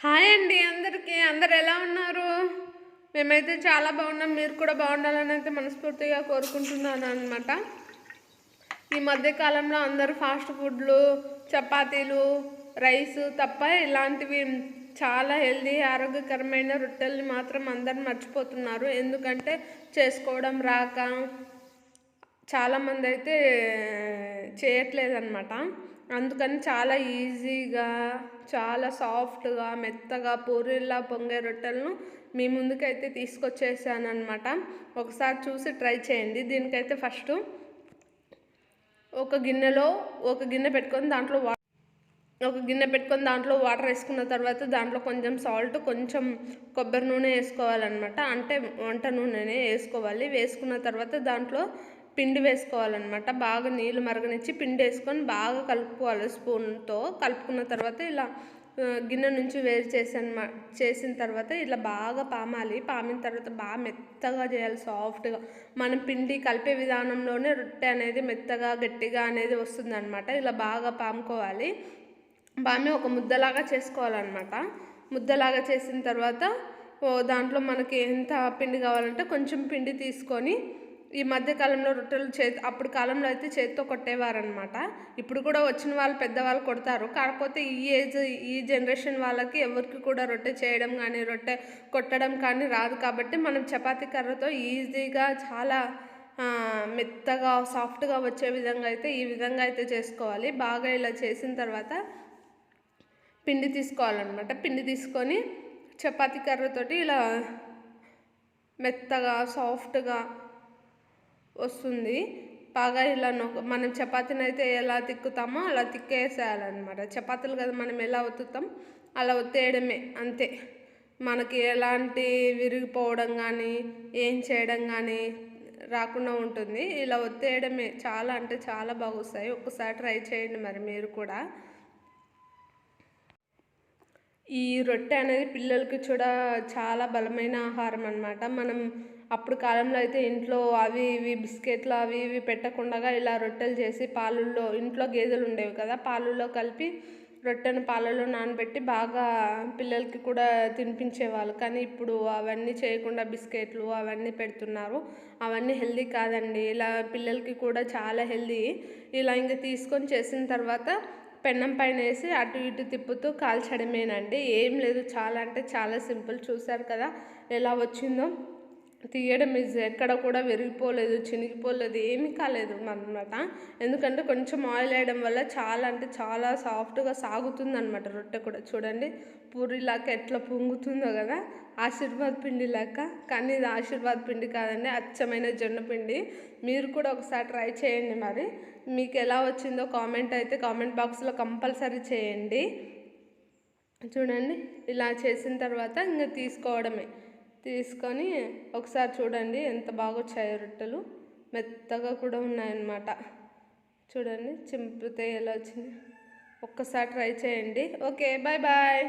Hi అండి అందరికీ. అందరు ఎలా ఉన్నారు? మేమైతే చాలా బాగున్నాం. మీరు కూడా బాగుండాలని అయితే మనస్ఫూర్తిగా కోరుకుంటున్నాను అనమాట ఈ మధ్యకాలంలో అందరూ ఫాస్ట్ ఫుడ్లు చపాతీలు రైస్ తప్ప ఇలాంటివి చాలా హెల్దీ ఆరోగ్యకరమైన రొట్టెల్ని మాత్రం అందరు మర్చిపోతున్నారు. ఎందుకంటే చేసుకోవడం రాక చాలామంది అయితే చేయట్లేదన్నమాట. అందుకని చాలా ఈజీగా చాలా సాఫ్ట్గా మెత్తగా పూరిల్లా పొంగే రొట్టెలను మీ ముందుకైతే తీసుకొచ్చేసానమాట ఒకసారి చూసి ట్రై చేయండి. దీనికైతే ఫస్ట్ ఒక గిన్నెలో ఒక గిన్నె పెట్టుకొని దాంట్లో ఒక గిన్నె పెట్టుకొని దాంట్లో వాటర్ వేసుకున్న తర్వాత దాంట్లో కొంచెం సాల్ట్ కొంచెం కొబ్బరి నూనె వేసుకోవాలన్నమాట. అంటే వంట నూనెనే వేసుకోవాలి. వేసుకున్న తర్వాత దాంట్లో పిండి వేసుకోవాలన్నమాట. బాగా నీళ్ళు మరగనిచ్చి పిండి వేసుకొని బాగా కలుపుకోవాలి. స్పూన్తో కలుపుకున్న తర్వాత ఇలా గిన్నె నుంచి వేరు చేసిన చేసిన తర్వాత ఇలా బాగా పామాలి. పామిన తర్వాత బాగా మెత్తగా చేయాలి సాఫ్ట్గా. మనం పిండి కలిపే విధానంలోనే రొట్టె అనేది మెత్తగా గట్టిగా అనేది వస్తుందన్నమాట. ఇలా బాగా పాముకోవాలి. బామి ఒక ముద్దలాగా చేసుకోవాలన్నమాట. ముద్దలాగా చేసిన తర్వాత దాంట్లో మనకి ఎంత పిండి కావాలంటే కొంచెం పిండి తీసుకొని ఈ మధ్య కాలంలో రొట్టెలు చేతి అప్పుడు కాలంలో అయితే చేతితో కొట్టేవారనమాట ఇప్పుడు కూడా వచ్చిన వాళ్ళు పెద్దవాళ్ళు కొడతారు. కాకపోతే ఈ ఏజ్ ఈ జనరేషన్ వాళ్ళకి ఎవరికి కూడా రొట్టె చేయడం కానీ రొట్టె కొట్టడం కానీ రాదు. కాబట్టి మనం చపాతీ కర్రతో ఈజీగా చాలా మెత్తగా సాఫ్ట్గా వచ్చే విధంగా అయితే ఈ విధంగా అయితే చేసుకోవాలి. బాగా ఇలా చేసిన తర్వాత పిండి తీసుకోవాలన్నమాట. పిండి తీసుకొని చపాతీ కర్రతోటి ఇలా మెత్తగా సాఫ్ట్గా వస్తుంది. బాగా ఇలా నొక్క మనం చపాతీని అయితే ఎలా తిక్కుతామో అలా తిక్కేసేయాలన్నమాట. చపాతీలు కదా మనం ఎలా ఒత్తుతాం? అలా ఒత్తేయడమే అంతే. మనకి ఎలాంటి విరిగిపోవడం కానీ ఏం చేయడం కానీ రాకుండా ఉంటుంది. ఇలా ఒత్తేయడమే చాలా అంటే చాలా బాగా వస్తాయి ఒక్కసారి ట్రై చేయండి మరి మీరు కూడా. ఈ రొట్టె అనేది పిల్లలకి కూడా చాలా బలమైన ఆహారం అనమాట మనం అప్పుడు కాలంలో అయితే ఇంట్లో అవి ఇవి బిస్కెట్లు అవి ఇవి పెట్టకుండా ఇలా రొట్టెలు చేసి పాలల్లో ఇంట్లో గేదెలు ఉండేవి కదా పాలల్లో కలిపి రొట్టెను పాలలో నానబెట్టి బాగా పిల్లలకి కూడా తినిపించేవాళ్ళు. కానీ ఇప్పుడు అవన్నీ చేయకుండా బిస్కెట్లు అవన్నీ పెడుతున్నారు. అవన్నీ హెల్దీ కాదండి. ఇలా పిల్లలకి కూడా చాలా హెల్దీ. ఇలా ఇంకా తీసుకొని చేసిన తర్వాత పెన్నం పైన వేసి అటు ఇటు తిప్పుతూ కాల్చడమేనండి. ఏం లేదు చాలా అంటే చాలా సింపుల్. చూసారు కదా ఎలా వచ్చిందో? తీయడం ఇస్ ఎక్కడ కూడా విరిగిపోలేదు చినిగిపోలేదు ఏమీ కాలేదు అనమాట ఎందుకంటే కొంచెం ఆయిల్ వేయడం వల్ల చాలా అంటే చాలా సాఫ్ట్గా సాగుతుంది అనమాట రొట్టె కూడా. చూడండి పూరిలాగా ఎట్లా పొంగుతుందో కదా ఆశీర్వాద్ పిండి లాగా. కానీ ఇది ఆశీర్వాద్ పిండి కాదండి అచ్చమైన జొన్న పిండి. మీరు కూడా ఒకసారి ట్రై చేయండి మరి. మీకు ఎలా వచ్చిందో కామెంట్ అయితే కామెంట్ బాక్స్లో కంపల్సరీ చేయండి. చూడండి ఇలా చేసిన తర్వాత ఇంకా తీసుకోవడమే. తీసుకొని ఒకసారి చూడండి ఎంత బాగా వచ్చాయో రొట్టెలు. మెత్తగా కూడా ఉన్నాయన్నమాట. చూడండి చింపితే ఎలా వచ్చింది. ఒక్కసారి ట్రై చేయండి. Okay bye bye